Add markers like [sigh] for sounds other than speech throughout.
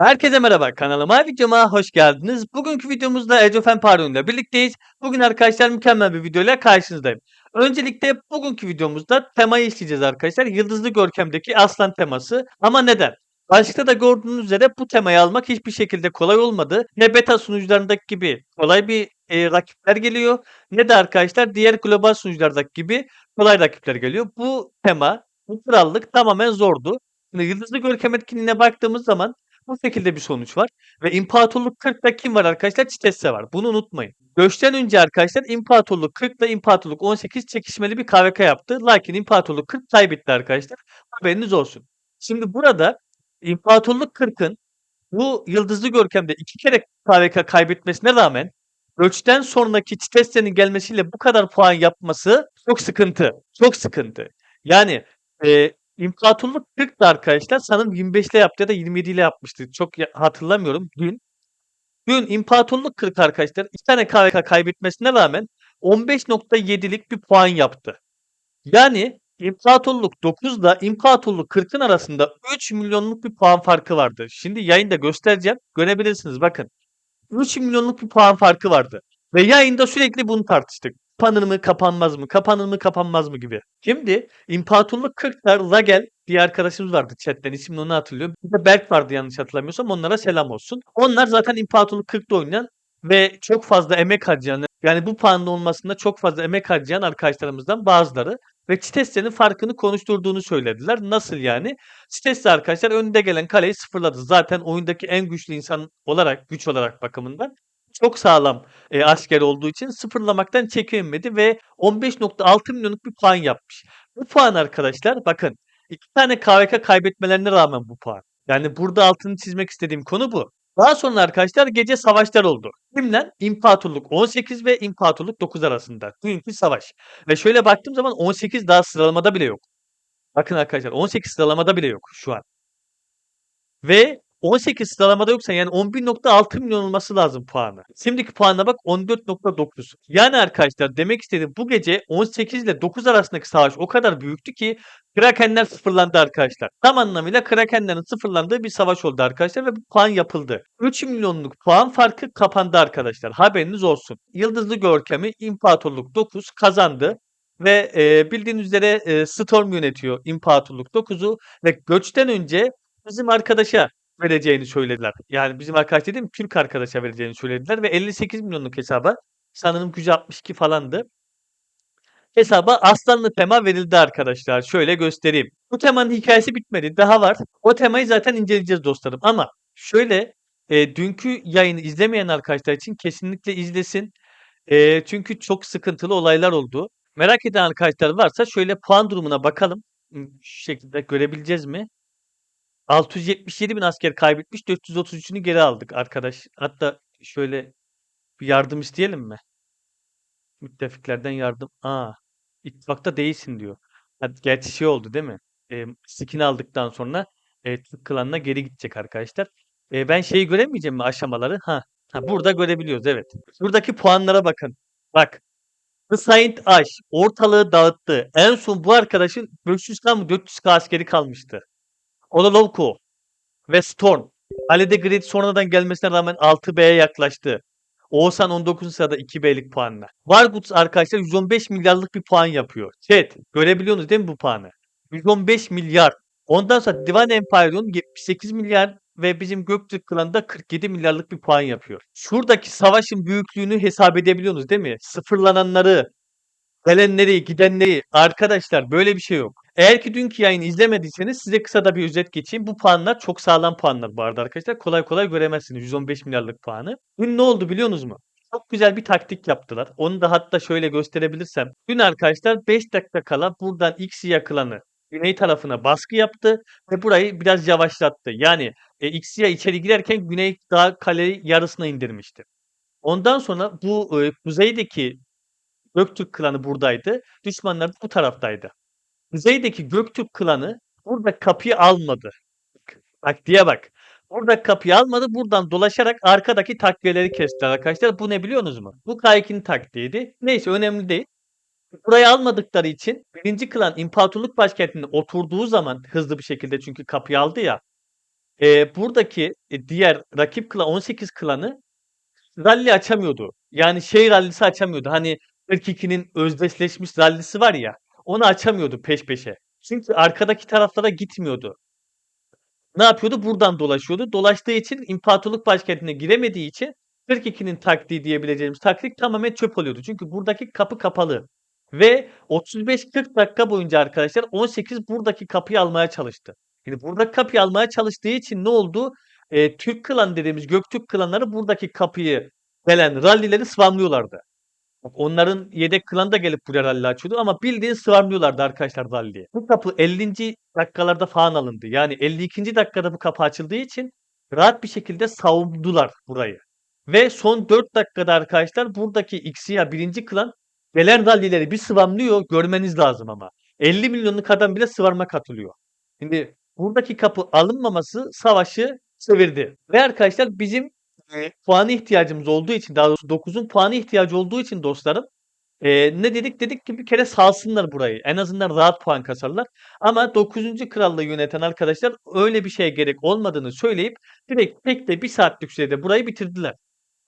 Herkese merhaba kanalıma videoma hoş geldiniz. Bugünkü videomuzda Age of Empires ile birlikteyiz. Bugün arkadaşlar mükemmel bir videoyla karşınızdayım. Öncelikle bugünkü videomuzda temayı işleyeceğiz arkadaşlar. Yıldızlı Görkem'deki aslan teması. Ama neden? Başta da gördüğünüz üzere bu temayı almak hiçbir şekilde kolay olmadı. Ne beta sunucularındaki gibi kolay bir e, rakipler geliyor ne de arkadaşlar diğer global sunuculardaki gibi kolay rakipler geliyor. Bu tema, bu krallık tamamen zordu. Şimdi Yıldızlı Görkem etkinliğine baktığımız zaman bu şekilde bir sonuç var. Ve İmparatorluk 40'da kim var arkadaşlar? Çitesse var. Bunu unutmayın. Göçten önce arkadaşlar İmparatorluk 40 ile İmparatorluk 18 çekişmeli bir KVK yaptı. Lakin İmparatorluk 40 kaybetti arkadaşlar. Haberiniz olsun. Şimdi burada İmparatorluk 40'ın bu Yıldızlı Görkem'de iki kere KVK kaybetmesine rağmen göçten sonraki Çitesse'nin gelmesiyle bu kadar puan yapması çok sıkıntı. Çok sıkıntı. Yani e, İmparatorluk 40'tı arkadaşlar. Sanırım 25 ile yaptı ya da 27 ile yapmıştı. Çok hatırlamıyorum. Dün dün İmparatorluk 40 arkadaşlar 2 tane KVK kaybetmesine rağmen 15.7'lik bir puan yaptı. Yani İmparatorluk 9 ile İmparatorluk 40'ın arasında 3 milyonluk bir puan farkı vardı. Şimdi yayında göstereceğim. Görebilirsiniz bakın. 3 milyonluk bir puan farkı vardı. Ve yayında sürekli bunu tartıştık. Kapanır mı, kapanmaz mı, kapanır mı, kapanmaz mı gibi. Şimdi İmparatorluk 40'lar Ragel bir arkadaşımız vardı chatten ismini onu hatırlıyorum. Bir de Berk vardı yanlış hatırlamıyorsam onlara selam olsun. Onlar zaten İmparatorluk 40'da oynayan ve çok fazla emek harcayan yani bu puanda olmasında çok fazla emek harcayan arkadaşlarımızdan bazıları ve Çitesse'nin farkını konuşturduğunu söylediler. Nasıl yani? Çitesse arkadaşlar önde gelen kaleyi sıfırladı. Zaten oyundaki en güçlü insan olarak, güç olarak bakımından çok sağlam e, asker olduğu için sıfırlamaktan çekinmedi ve 15.6 milyonluk bir puan yapmış. Bu puan arkadaşlar bakın iki tane KVK kaybetmelerine rağmen bu puan. Yani burada altını çizmek istediğim konu bu. Daha sonra arkadaşlar gece savaşlar oldu. Kimden? İmparatorluk 18 ve İmparatorluk 9 arasında. Bugünkü savaş. Ve şöyle baktığım zaman 18 daha sıralamada bile yok. Bakın arkadaşlar 18 sıralamada bile yok şu an. Ve 18 sıralamada yoksa yani 11.6 milyon olması lazım puanı. Şimdiki puanına bak 14.9. Yani arkadaşlar demek istediğim bu gece 18 ile 9 arasındaki savaş o kadar büyüktü ki Krakenler sıfırlandı arkadaşlar. Tam anlamıyla Krakenlerin sıfırlandığı bir savaş oldu arkadaşlar ve bu puan yapıldı. 3 milyonluk puan farkı kapandı arkadaşlar. Haberiniz olsun. Yıldızlı Görkem'i İmparatorluk 9 kazandı. Ve e, bildiğiniz üzere e, Storm yönetiyor İmparatorluk 9'u ve göçten önce bizim arkadaşa vereceğini söylediler. Yani bizim arkadaş dediğim Türk arkadaşa vereceğini söylediler ve 58 milyonluk hesaba sanırım gücü 62 falandı. Hesaba aslanlı tema verildi arkadaşlar. Şöyle göstereyim. Bu temanın hikayesi bitmedi. Daha var. O temayı zaten inceleyeceğiz dostlarım. Ama şöyle e, dünkü yayını izlemeyen arkadaşlar için kesinlikle izlesin. E, çünkü çok sıkıntılı olaylar oldu. Merak eden arkadaşlar varsa şöyle puan durumuna bakalım. Şu şekilde görebileceğiz mi? 677 bin asker kaybetmiş. 433'ünü geri aldık arkadaş. Hatta şöyle bir yardım isteyelim mi? Müttefiklerden yardım. Aa, ittifakta değilsin diyor. Ha, gerçi şey oldu değil mi? E, skin aldıktan sonra e, Türk klanına geri gidecek arkadaşlar. E, ben şeyi göremeyeceğim mi aşamaları? Ha, ha burada görebiliyoruz evet. Buradaki puanlara bakın. Bak. The Saint Ash ortalığı dağıttı. En son bu arkadaşın 500k mı 400k askeri kalmıştı. Olalovko ve Storm. Halide Grid sonradan gelmesine rağmen 6B'ye yaklaştı. Oğuzhan 19. sırada 2B'lik puanla. Varguts arkadaşlar 115 milyarlık bir puan yapıyor. Chat görebiliyorsunuz değil mi bu puanı? 115 milyar. Ondan sonra Divan Empire'ın 78 milyar ve bizim Göktürk klanında 47 milyarlık bir puan yapıyor. Şuradaki savaşın büyüklüğünü hesap edebiliyorsunuz değil mi? Sıfırlananları, gelenleri, gidenleri. Arkadaşlar böyle bir şey yok. Eğer ki dünkü yayını izlemediyseniz size kısa da bir özet geçeyim. Bu puanlar çok sağlam puanlar bu arada arkadaşlar. Kolay kolay göremezsiniz 115 milyarlık puanı. Dün ne oldu biliyor musunuz? Çok güzel bir taktik yaptılar. Onu da hatta şöyle gösterebilirsem. Dün arkadaşlar 5 dakika kala buradan X'i yakılanı güney tarafına baskı yaptı ve burayı biraz yavaşlattı. Yani e, X'ye içeri girerken güney daha kaleyi yarısına indirmişti. Ondan sonra bu e, kuzeydeki Göktürk klanı buradaydı. Düşmanlar bu taraftaydı. Kuzeydeki Göktürk klanı burada kapıyı almadı. Bak diye bak. Burada kapıyı almadı. Buradan dolaşarak arkadaki takviyeleri kestiler arkadaşlar. Bu ne biliyorsunuz mu? Bu K2'nin taktiğiydi. Neyse önemli değil. Burayı almadıkları için birinci klan İmparatorluk başkentine oturduğu zaman hızlı bir şekilde çünkü kapıyı aldı ya. Eee, buradaki, eee, diğer rakip klan 18 klanı rally açamıyordu. Yani şey rallisi açamıyordu. Hani 42'nin özdeşleşmiş rallisi var ya, onu açamıyordu peş peşe. Çünkü arkadaki taraflara gitmiyordu. Ne yapıyordu? Buradan dolaşıyordu. Dolaştığı için İmparatorluk başkentine giremediği için 42'nin taktiği diyebileceğimiz taktik tamamen çöp oluyordu. Çünkü buradaki kapı kapalı. Ve 35-40 dakika boyunca arkadaşlar 18 buradaki kapıyı almaya çalıştı. Şimdi buradaki kapıyı almaya çalıştığı için ne oldu? Eee, Türk klan dediğimiz Göktürk klanları buradaki kapıyı gelen rallileri spamlıyorlardı. Onların yedek klanı da gelip buraya ralli açıyordu ama bildiğin spamlıyorlardı arkadaşlar ralliyi. Bu kapı 50. dakikalarda falan alındı. Yani 52. dakikada bu kapı açıldığı için rahat bir şekilde savundular burayı. Ve son 4 dakikada arkadaşlar buradaki Xia 1. klan gelen rallileri bir sıvamlıyor. Görmeniz lazım ama. 50 milyonluk adam bile sıvarma katılıyor. Şimdi buradaki kapı alınmaması savaşı çevirdi. Ve arkadaşlar bizim eee, puana ihtiyacımız olduğu için daha doğrusu 9'un puana ihtiyacı olduğu için dostlarım eee, ne dedik? Dedik ki bir kere salsınlar burayı. En azından rahat puan kasarlar. Ama 9. krallığı yöneten arkadaşlar öyle bir şeye gerek olmadığını söyleyip direkt tek de 1 saatlik sürede burayı bitirdiler.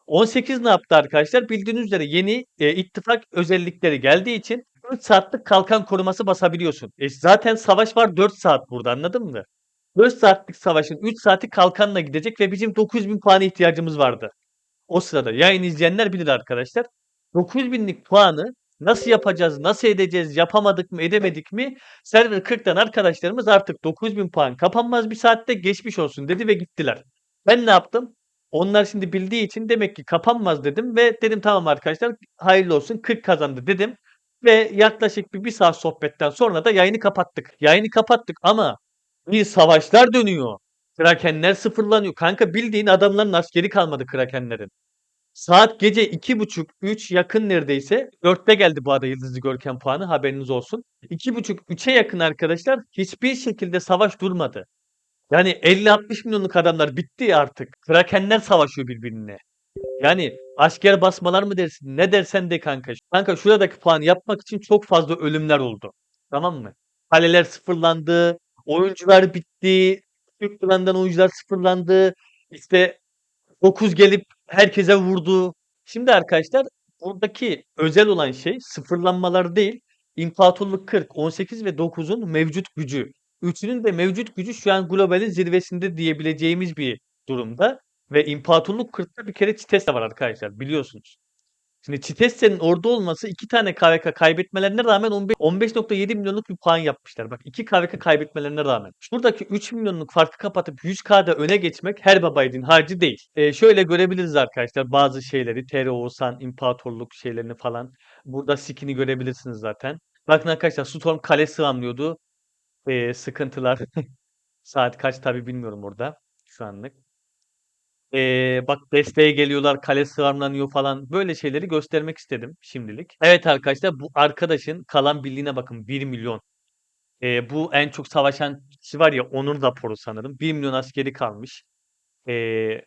18 ne yaptı arkadaşlar? Bildiğiniz üzere yeni eee, ittifak özellikleri geldiği için 4 saatlik kalkan koruması basabiliyorsun. E zaten savaş var 4 saat burada anladın mı? 4 saatlik savaşın 3 saati kalkanla gidecek ve bizim 9000 puana ihtiyacımız vardı. O sırada yayın izleyenler bilir arkadaşlar. 9000'lik puanı nasıl yapacağız, nasıl edeceğiz, yapamadık mı, edemedik mi? Server 40'tan arkadaşlarımız artık 9000 puan kapanmaz bir saatte geçmiş olsun dedi ve gittiler. Ben ne yaptım? Onlar şimdi bildiği için demek ki kapanmaz dedim ve dedim tamam arkadaşlar hayırlı olsun 40 kazandı dedim. Ve yaklaşık bir, bir saat sohbetten sonra da yayını kapattık. Yayını kapattık ama bir savaşlar dönüyor. Krakenler sıfırlanıyor. Kanka bildiğin adamların askeri kalmadı Krakenlerin. Saat gece 2.30-3 yakın neredeyse. 4'te geldi bu arada Yıldızlı Görkem puanı haberiniz olsun. 2.30-3'e yakın arkadaşlar hiçbir şekilde savaş durmadı. Yani 50-60 milyonluk adamlar bitti artık. Krakenler savaşıyor birbirine. Yani asker basmalar mı dersin? Ne dersen de kanka. Kanka şuradaki puanı yapmak için çok fazla ölümler oldu. Tamam mı? Kaleler sıfırlandı. Oyuncular bitti. Türk klanından oyuncular sıfırlandı. İşte 9 gelip herkese vurdu. Şimdi arkadaşlar buradaki özel olan şey sıfırlanmalar değil. İmparatorluk 40, 18 ve 9'un mevcut gücü. Üçünün de mevcut gücü şu an globalin zirvesinde diyebileceğimiz bir durumda. Ve İmparatorluk 40'ta bir kere Çites'te var arkadaşlar biliyorsunuz. Şimdi Çites'in orada olması 2 tane KVK kaybetmelerine rağmen 15 15.7 milyonluk bir puan yapmışlar. Bak 2 KVK kaybetmelerine rağmen. Şuradaki 3 milyonluk farkı kapatıp 100K'da öne geçmek her babaydın harcı değil. Ee, şöyle görebiliriz arkadaşlar bazı şeyleri. TR Oğuzhan, İmparatorluk şeylerini falan. Burada skin'i görebilirsiniz zaten. Bakın arkadaşlar Storm kale sığamlıyordu. Ee, sıkıntılar. [laughs] Saat kaç tabi bilmiyorum burada şu anlık. Eee, bak desteğe geliyorlar, kale sığarlanıyor falan. Böyle şeyleri göstermek istedim şimdilik. Evet arkadaşlar bu arkadaşın kalan birliğine bakın 1 milyon. Eee, bu en çok savaşan kişi var ya onun raporu sanırım. 1 milyon askeri kalmış. Eee,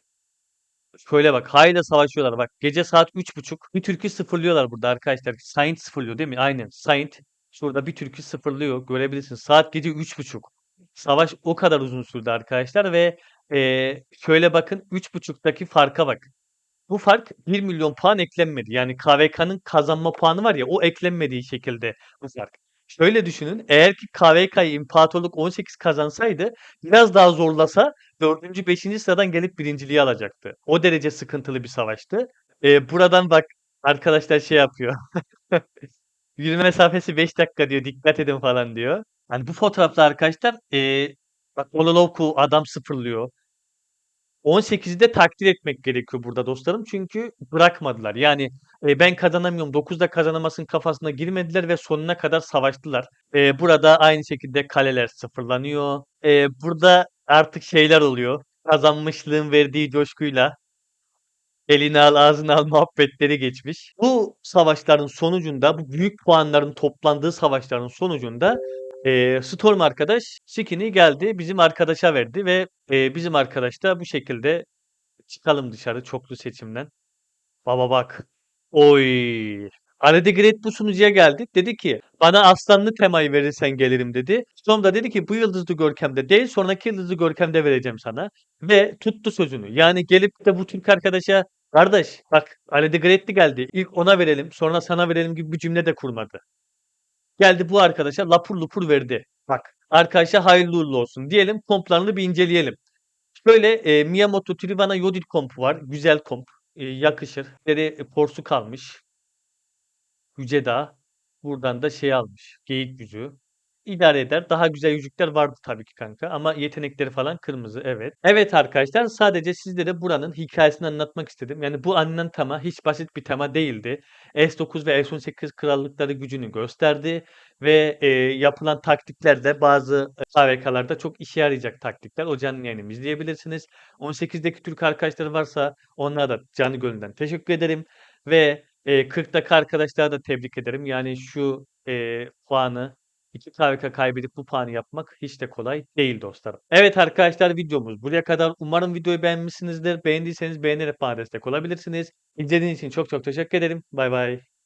şöyle bak hala savaşıyorlar. Bak gece saat 3.30 bir türkü sıfırlıyorlar burada arkadaşlar. Saint sıfırlıyor değil mi? Aynen. Saint şurada bir türkü sıfırlıyor. Görebilirsiniz. Saat gece 3.30. Savaş o kadar uzun sürdü arkadaşlar ve eee, şöyle bakın 3.5'taki farka bak. Bu fark 1 milyon puan eklenmedi. Yani KVK'nın kazanma puanı var ya o eklenmediği şekilde bu fark. Şöyle düşünün eğer ki KVK'yı İmparatorluk 18 kazansaydı biraz daha zorlasa 4. 5. sıradan gelip birinciliği alacaktı. O derece sıkıntılı bir savaştı. Eee, buradan bak arkadaşlar şey yapıyor. [laughs] Yürüme mesafesi 5 dakika diyor dikkat edin falan diyor. Hani bu fotoğrafta arkadaşlar eee bak Ololovku adam sıfırlıyor. 18'i de takdir etmek gerekiyor burada dostlarım. Çünkü bırakmadılar. Yani e, ben kazanamıyorum 9'da kazanamasın kafasına girmediler ve sonuna kadar savaştılar. E, burada aynı şekilde kaleler sıfırlanıyor. E, burada artık şeyler oluyor. Kazanmışlığın verdiği coşkuyla elini al ağzını al muhabbetleri geçmiş. Bu savaşların sonucunda bu büyük puanların toplandığı savaşların sonucunda Eee, Storm arkadaş skin'i geldi bizim arkadaşa verdi ve eee, bizim arkadaş da bu şekilde çıkalım dışarı çoklu seçimden. Baba bak. Oy. Great bu sunucuya geldi. Dedi ki bana aslanlı temayı verirsen gelirim dedi. Sonra da dedi ki bu yıldızlı görkemde değil sonraki yıldızlı görkemde vereceğim sana. Ve tuttu sözünü. Yani gelip de bu Türk arkadaşa kardeş bak Great'li geldi. İlk ona verelim sonra sana verelim gibi bir cümle de kurmadı. Geldi bu arkadaşa lapur lupur verdi. Bak arkadaşa hayırlı uğurlu olsun diyelim komplarını bir inceleyelim. Şöyle e, Miyamoto Trivana Yodit kompu var. Güzel komp. E, yakışır. Deri e, porsu kalmış. Yüce Dağ. Buradan da şey almış. Geyik yüzüğü. İdare eder. Daha güzel yüzükler vardı tabii ki kanka ama yetenekleri falan kırmızı evet. Evet arkadaşlar sadece sizlere buranın hikayesini anlatmak istedim. Yani bu anılan tema hiç basit bir tema değildi. S9 ve S18 krallıkları gücünü gösterdi ve e, yapılan taktikler de bazı AVK'larda çok işe yarayacak taktikler. O canlı yayınımı izleyebilirsiniz. 18'deki Türk arkadaşları varsa onlara da canı gönülden teşekkür ederim ve e, 40'daki arkadaşlara da tebrik ederim. Yani şu e, puanı 2 KVK kaybedip bu puanı yapmak hiç de kolay değil dostlarım. Evet arkadaşlar videomuz buraya kadar. Umarım videoyu beğenmişsinizdir. Beğendiyseniz beğenerek bana destek olabilirsiniz. İzlediğiniz için çok çok teşekkür ederim. Bay bay.